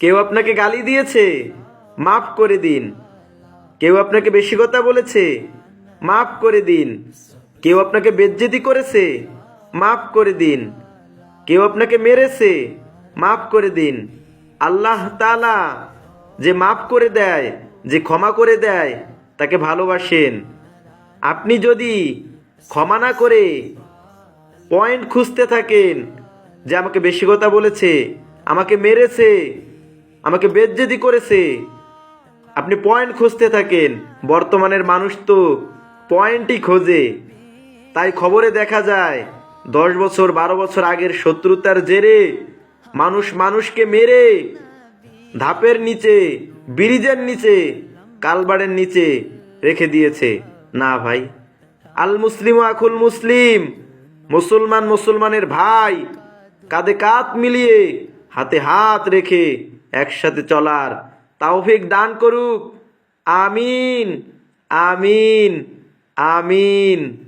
কেউ আপনাকে গালি দিয়েছে, মাফ করে দিন। কেউ আপনাকে বেশি কথা বলেছে, মাফ করে দিন। কেউ আপনাকে বেজ্জেতি করেছে, মাফ করে দিন। কেউ আপনাকে মেরেছে, মাফ করে দিন। আল্লাহ তালা যে মাফ করে দেয়, যে ক্ষমা করে দেয়, তাকে ভালোবাসেন। আপনি যদি ক্ষমা না করে পয়েন্ট খুঁজতে থাকেন, যে আমাকে বেশি কথা বলেছে আমাকে মেরেছে, আমাকে বেজ্জেদি করেছে। আপনি পয়েন্ট খুঁজতে থাকেন, বর্তমানের মানুষ তো পয়েন্টই খোঁজে। তাই খবরে দেখা যায়, দশ বছর, বারো বছর আগের শত্রুতার জেরে মানুষ মানুষকে মেরে, ধাপের নিচে, ব্রিজের নিচে কালবাড়ের নিচে রেখে দিয়েছে। না ভাই, আল মুসলিম আখুল মুসলিম, মুসলমান মুসলমানের ভাই, কাঁধে কাঁধ মিলিয়ে হাতে হাত রেখে একসাথে চলার তাওফিক দান করুক। আমিন আমিন আমিন।